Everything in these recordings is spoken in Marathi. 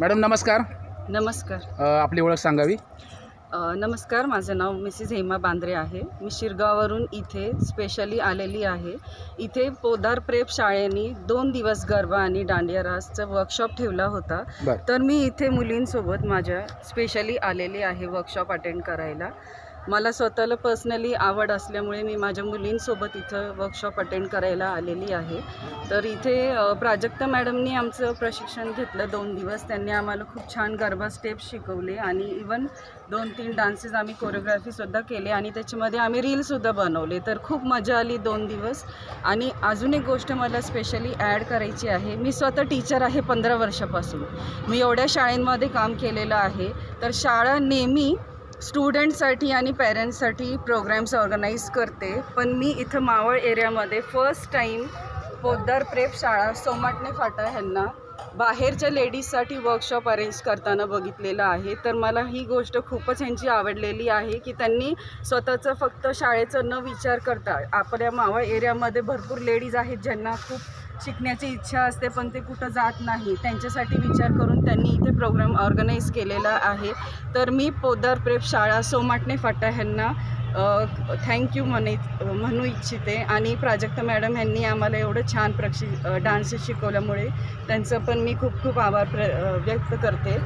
मॅडम नमस्कार. नमस्कार. अ, आपली ओळख सांगावी. अ, नमस्कार माझं नाव मिसिस हेमा बांद्रे आहे. मी शिरगाववरून इथे स्पेशली आलेली आहे. इथे पोदार प्रेप शाळेने दोन दिवस गरबा आणि दांडिया रासचा वर्कशॉप ठेवला होता. बरं. तर मी इथे मुलींसोबत माझ्या स्पेशली आलेली आहे वर्कशॉप अटेंड करायला. मला स्वतःला पर्सनली आवड असल्यामुळे मी माझ्या मुलींसोबत इथं वर्कशॉप अटेंड करायला आलेली आहे. तर इथे प्राजक्त प्राजक्ता मॅडमनी आमचं प्रशिक्षण घेतलं दोन दिवस. त्यांनी आम्हाला खूप छान गरबा स्टेप्स शिकवले आणि इवन दोन तीन डान्सेस आम्ही कोरिओग्राफीसुद्धा केले आणि त्याच्यामध्ये आम्ही रीलसुद्धा बनवले. तर खूप मजा आली दोन दिवस. आणि अजून एक गोष्ट मला स्पेशली ॲड करायची आहे. मी स्वतः टीचर आहे पंधरा वर्षापासून. मी एवढ्या शाळेंमध्ये काम केलेलं आहे. तर शाळा नेहमी स्टुडंटसाठी आणि पॅरेंट्ससाठी प्रोग्राम्स ऑर्गनाईज करते. पण मी इथं मावळ एरियामध्ये फर्स्ट टाईम पोद्दार प्रेप शाळा सोमाटणे फाटा ह्यांना बाहेरच्या लेडीजसाठी वर्कशॉप अरेंज करताना बघितलेलं आहे. तर मला ही गोष्ट खूपच ह्यांची आवडलेली आहे की त्यांनी स्वतःचं फक्त शाळेचं न विचार करता आपल्या मावळ एरियामध्ये भरपूर लेडीज आहेत ज्यांना खूप शिकण्याची इच्छा असते पण ते कुठं जात नाही. त्यांच्यासाठी विचार करून त्यांनी इथे प्रोग्राम ऑर्गनाईज केलेला आहे. तर मी पोदार प्रेप शाळा सोमाटणे फाटा ह्यांना थँक्यू म्हणे म्हणू इच्छिते. आणि प्राजक्ता मॅडम ह्यांनी आम्हाला एवढं छान प्रक्षि डान्स शिकवल्यामुळे त्यांचं पण मी खूप खूप आभार प्र व्यक्त करते.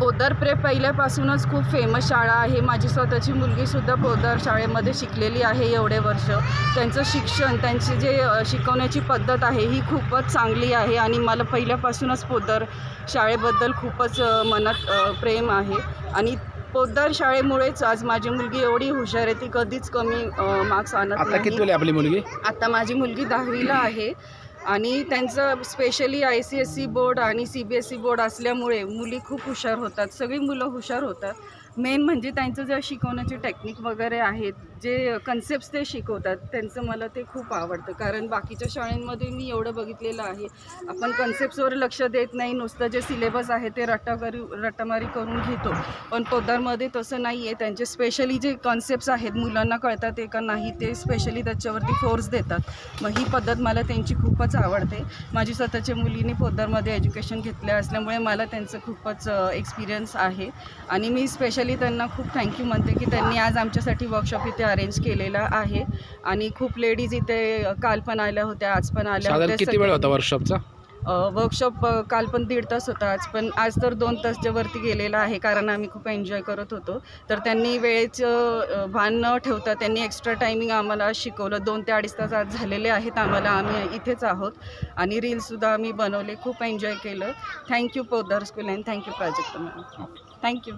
पोदार प्रेप पहिल्यापासूनच खूप फेमस शाळा आहे. माझी स्वतःची मुलगीसुद्धा पोदार शाळेमध्ये शिकलेली आहे एवढे वर्ष. त्यांचं शिक्षण त्यांची जे शिकवण्याची पद्धत आहे ही खूपच चांगली आहे आणि मला पहिल्यापासूनच पोदार शाळेबद्दल खूपच मनात प्रेम आहे. आणि पोद्दार शाळेमुळेच आज माझी मुलगी एवढी हुशार आहे ती कधीच कमी मार्क्स आणत नाही. आपली मुलगी? आता माझी मुलगी दहावीला आहे. आणि त्यांचं specially I C S E board आणि C B S E board असल्यामुळे मुली खूप हुशार होतात. सगळी मुलं हुशार होतात. मेन म्हणजे त्यांचं ज्या शिकवण्याचे टेक्निक वगैरे आहेत जे कन्सेप्ट ते शिकवतात त्यांचं मला ते खूप आवडतं. कारण बाकीच्या शाळेंमध्ये मी एवढं बघितलेलं आहे आपण कन्सेप्ट्सवर लक्ष देत नाही नुसतं जे सिलेबस आहे ते रट्टा करी रट्टामारी करून घेतो. पण पोद्दारमध्ये तसं नाही आहे त्यांचे स्पेशली जे कॉन्सेप्ट्स आहेत मुलांना कळतात ते का नाही ते स्पेशली त्याच्यावरती फोर्स देतात. मग ही पद्धत मला त्यांची खूपच आवडते. माझी स्वतःच्या मुलीने पोद्दारमध्ये एज्युकेशन घेतलं असल्यामुळे मला त्यांचं खूपच एक्सपिरियन्स आहे. आणि मी स्पेशली त्यांना खूप थँक्यू म्हणते की त्यांनी आज आमच्यासाठी वर्कशॉप इथे अरेंज केलेला आहे. आणि खूप लेडीज इथे काल पण आल्या होत्या आज पण आल्या साधारण होत्या. किती वेळ होता वर्कशॉपचा वर्कशॉप काल पण दीड तास होता आज पण आज तर दोन तासच्या वरती गेलेला आहे कारण आम्ही खूप एन्जॉय करत होतो. तर त्यांनी वेळेचं भान न ठेवता त्यांनी एक्स्ट्रा टायमिंग आम्हाला शिकवलं. दोन ते अडीच तास आज झालेले आहेत आम्हाला आम्ही इथेच आहोत. आणि रील्ससुद्धा आम्ही बनवले खूप एन्जॉय केलं. Thank you Podar school and thank you Prajakta ma'am thank you